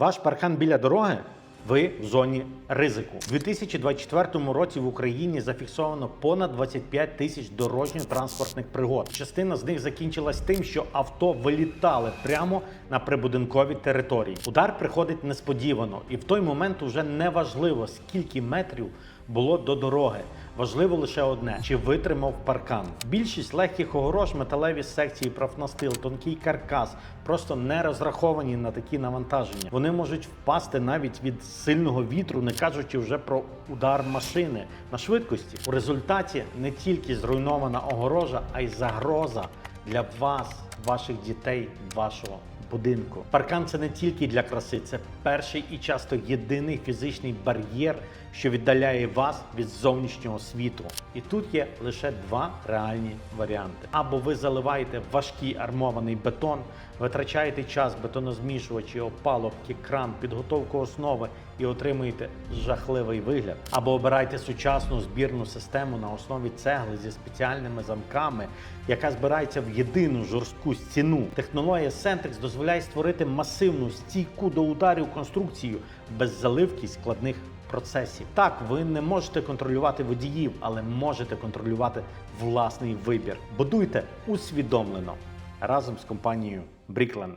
Ваш паркан біля дороги. Ви в зоні ризику. У 2024 році в Україні зафіксовано понад 25 тисяч дорожньо-транспортних пригод. Частина з них закінчилась тим, що авто вилітали прямо на прибудинкові території. Удар приходить несподівано, і в той момент уже не важливо, скільки метрів було до дороги. Важливо лише одне: чи витримав паркан. Більшість легких огорож, металеві секції, профнастил, тонкий каркас просто не розраховані на такі навантаження. Вони можуть впасти навіть від сильного вітру, не кажучи вже про удар машини на швидкості. У результаті не тільки зруйнована огорожа, а й загроза для вас, ваших дітей, вашого будинку. Паркан це не тільки для краси, це перший і часто єдиний фізичний бар'єр, що віддаляє вас від зовнішнього світу. І тут є лише два реальні варіанти: або ви заливаєте важкий армований бетон, витрачаєте час бетонозмішувачі, опалубки, кран, підготовку основи і отримуєте жахливий вигляд, або обирайте сучасну збірну систему на основі цегли зі спеціальними замками, яка збирається в єдину жорстку стіну. Технологія Centex дозволяє створити масивну стійку до ударів конструкцію без заливки складних процесів. Так, ви не можете контролювати водіїв, але можете контролювати власний вибір. Будуйте усвідомлено разом з компанією Brickland.